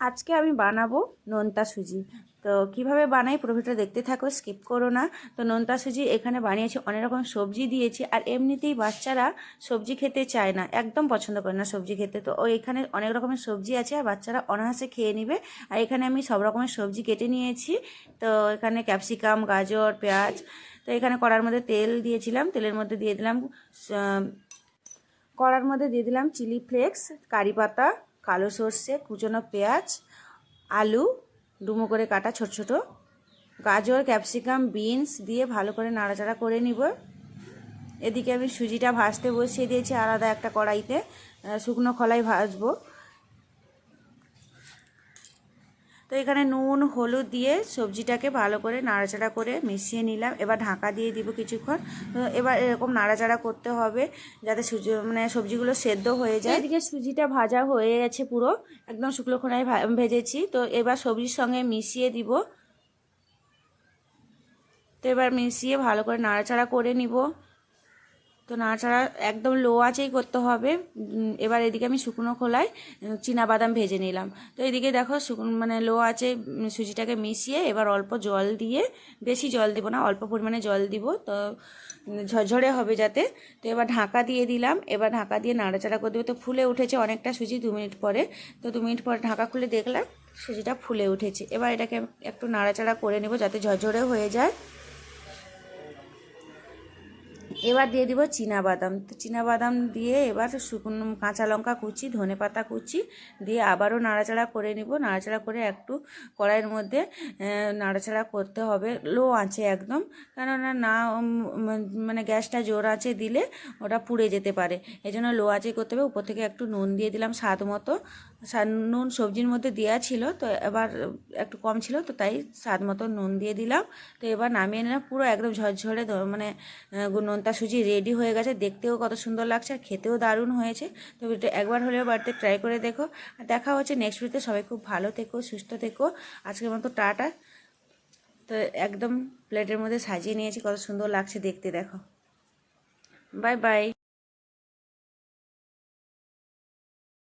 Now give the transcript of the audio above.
আজকে আমি বানাবো নোনতা সুজি। তো কীভাবে বানাই প্রফিটটা দেখতে থাকো, স্কিপ করো না। তো নোনতা সুজি এখানে বানিয়েছি, অনেক রকম সবজি দিয়েছি আর এমনিতেই বাচ্চারা সবজি খেতে চায় না, একদম পছন্দ করে না সবজি খেতে। তো এখানে অনেক রকমের সবজি আছে আর বাচ্চারা অনায়াসে খেয়ে নেবে। আর এখানে আমি সব রকমের সবজি কেটে নিয়েছি। তো এখানে ক্যাপসিকাম, গাজর, পেঁয়াজ, তো এখানে কড়ার মধ্যে তেল দিয়েছিলাম। তেলের মধ্যে দিয়ে দিলাম কড়ার মধ্যে দিয়ে দিলাম চিলি ফ্লেক্স, কারি পাতা কালো সর্ষে, কুচনো পেঁয়াজ, আলু, ডুমো করে কাটা ছোট ছোট। গাজর, ক্যাপসিকাম, বিনস দিয়ে ভালো করে নাড়াচাড়া করে নিব। এদিকে আমি সুজিটা ভাজতে বসিয়ে দিয়েছি আলাদা একটা কড়াইতে। শুকনো খোলাই ভাজবো। তো এখানে নুন, হলুদ দিয়ে সবজিটাকে ভালো করে নাড়াচাড়া করে মিশিয়ে নিলাম। এবার ঢাকা দিয়ে দিব কিছুক্ষণ। এবার এরকম নাড়াচাড়া করতে হবে যাতে সুজি মানে সবজিগুলো সেদ্ধ হয়ে যায়। এদিকে সুজিটা ভাজা হয়ে গেছে পুরো। একদম শুকনো খোলায় ভা- ভেজেছি। তো এবার সবজির সঙ্গে মিশিয়ে দিব। তো এবার মিশিয়ে ভালো করে নাড়াচাড়া করে নিব। তো নাড়াচাড়া একদম লো আঁচেই করতে হবে। এবার এদিকে আমি শুকনো খোলায় বাদাম ভেজে নিলাম। তো এদিকে দেখো শুকনো মানে লো আঁচে সুজিটাকে মিশিয়ে এবার অল্প জল দিয়ে, বেশি জল দিব না, অল্প পরিমাণে জল দিব। তো ঝরঝরে হবে যাতে। তো এবার ঢাকা দিয়ে দিলাম। এবার ঢাকা দিয়ে নাড়াচাড়া করে দেবো। তো ফুলে উঠেছে অনেকটা সুজি দু মিনিট পরে। তো দু মিনিট পরে ঢাকা খুলে দেখলাম সুজিটা ফুলে উঠেছে। এবার এটাকে একটু নাড়াচাড়া করে নেব যাতে ঝরঝরে হয়ে যায়। এবার দিয়ে দিব বাদাম। তো বাদাম দিয়ে এবার শুকনো কাঁচা লঙ্কা কুচি ধনে পাতা কুচি দিয়ে আবারও নাড়াচাড়া করে নিব। নাড়াচাড়া করে একটু কড়াইয়ের মধ্যে নাড়াচাড়া করতে হবে লো আঁচে একদম। কেননা না মানে গ্যাসটা জোর আঁচে দিলে ওটা পুড়ে যেতে পারে। এই জন্য লো আঁচে করতে হবে। উপর থেকে একটু নুন দিয়ে দিলাম স্বাদ মতো। নুন সবজির মধ্যে দেওয়া ছিল তো এবার একটু কম ছিল তো তাই স্বাদ মতো নুন দিয়ে দিলাম। তো এবার নামিয়ে নিলাম। পুরো একদম ঝরঝরে মানে আহ, নোনতা সুজি রেডি হয়ে গেছে। দেখতেও কত সুন্দর লাগছে আর খেতেও দারুণ হয়েছে। তো ভিডিওটা একবার হলেও বাড়িতে ট্রাই করে দেখো। আর দেখা হচ্ছে নেক্সট ভিডিওতে সবাই খুব ভালো থেকো, সুস্থ থেকো। আজকের মতো টাটা। তো একদম প্লেটের মধ্যে সাজিয়ে নিয়েছি। কত সুন্দর লাগছে দেখতে দেখো। Bye bye